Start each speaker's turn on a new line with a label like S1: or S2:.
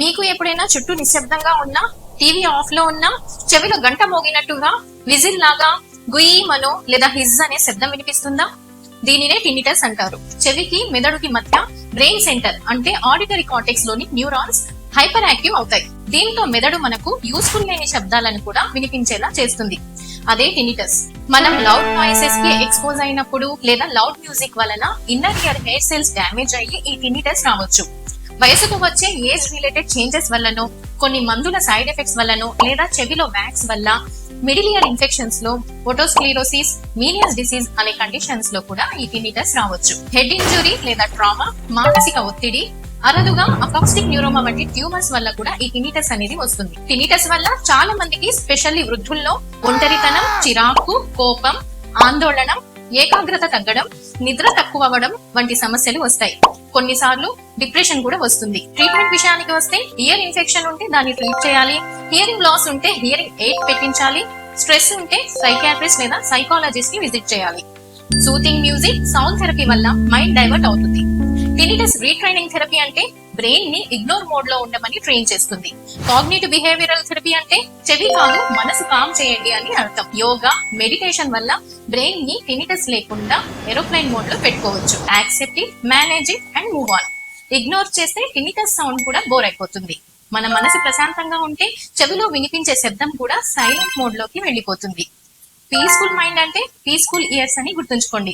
S1: మీకు ఎప్పుడైనా చుట్టూ నిశ్శబ్దంగా ఉన్నా టీవీ ఆఫ్లో ఉన్నా చెవిలో గంట మోగినట్టుగా విజిల్ లాగా గుయి మనో లేదా హిజ్ అనే శబ్దం వినిపిస్తుందా? దీనినే టినిటస్ అంటారు. చెవికి మెదడుకి మధ్య బ్రెయిన్ సెంటర్ అంటే ఆడిటరీ కార్టెక్స్లోని న్యూరాన్స్ హైపర్ యాక్టివ్ అవుతాయి. దీంతో మెదడు మనకు యూస్ఫుల్ లేని శబ్దాలను కూడా వినిపించేలా చేస్తుంది. అదే టినిటస్ మనం లౌడ్ నాయిసెస్కి ఎక్స్పోజ్ అయినప్పుడు లేదా లౌడ్ మ్యూజిక్ వలన inner ear hair cells damage అయ్యి ఈ టినిటస్ రావచ్చు. వయసుకు వచ్చే ఏజ్ రిలేటెడ్ చేంజెస్ వల్లనో కొన్ని మందుల సైడ్ ఎఫెక్ట్స్ వల్లనో లేదా చెవిలో వ్యాక్స్ వల్ల మిడిల్ ఇయర్ ఇన్ఫెక్షన్స్లో ఒటోస్క్లీరోసిస్ మీనియస్ డిసీజ్ అనే కండిషన్స్లో కూడా ఈ టినిటస్ రావచ్చు. హెడ్ ఇంజురీ లేదా ట్రామా మానసిక ఒత్తిడి అరుదుగా అకాస్టిక్ న్యూరోమా వంటి ట్యూమర్స్ వల్ల కూడా ఈ టినిటస్ అనేది వస్తుంది. టినిటస్ వల్ల చాలా మందికి స్పెషల్లీ వృద్ధుల్లో ఒంటరితనం చిరాకు కోపం ఆందోళన ఏకాగ్రత తగ్గడం నిద్ర తక్కువ అవ్వడం వంటి సమస్యలు వస్తాయి. కొన్నిసార్లు డిప్రెషన్ కూడా వస్తుంది. ట్రీట్మెంట్ విషయానికి వస్తే ఇయర్ ఇన్ఫెక్షన్ ఉంటే దాన్ని ట్రీట్ చేయాలి. హియరింగ్ లాస్ ఉంటే హియరింగ్ ఎయిడ్ పెట్టించాలి. స్ట్రెస్ ఉంటే సైకాట్రిస్ట్ లేదా సైకాలజిస్ట్ని విజిట్ చేయాలి. సూతింగ్ మ్యూజిక్ సౌండ్ థెరపీ వల్ల మైండ్ డైవర్ట్ అవుతుంది. టినిటస్ రీట్రైనింగ్ థెరపీ అంటే బ్రెయిన్ని ఇగ్నోర్ మోడ్లో ఉండమని ట్రైన్ చేస్తుంది. కాగ్నేటివ్ బిహేవియరల్ థెరపీ అంటే చెవి కాదు మనసు కామ్ చేయండి అని అర్థం. యోగా మెడిటేషన్ వల్ల బ్రెయిన్ని టినిటస్ లేకుండా ఏరోప్లైన్ మోడ్లో పెట్టుకోవచ్చు. Accept it manage it and move on ignore చేస్తే టినిటస్ సౌండ్ కూడా బోర్ అయిపోతుంది. మన మనసు ప్రశాంతంగా ఉంటే చెవిలో వినిపించే శబ్దం కూడా సైలెంట్ మోడ్లోకి వెళ్ళిపోతుంది. పీస్ఫుల్ మైండ్ అంటే పీస్ఫుల్ ఇయర్స్ అని గుర్తుంచుకోండి.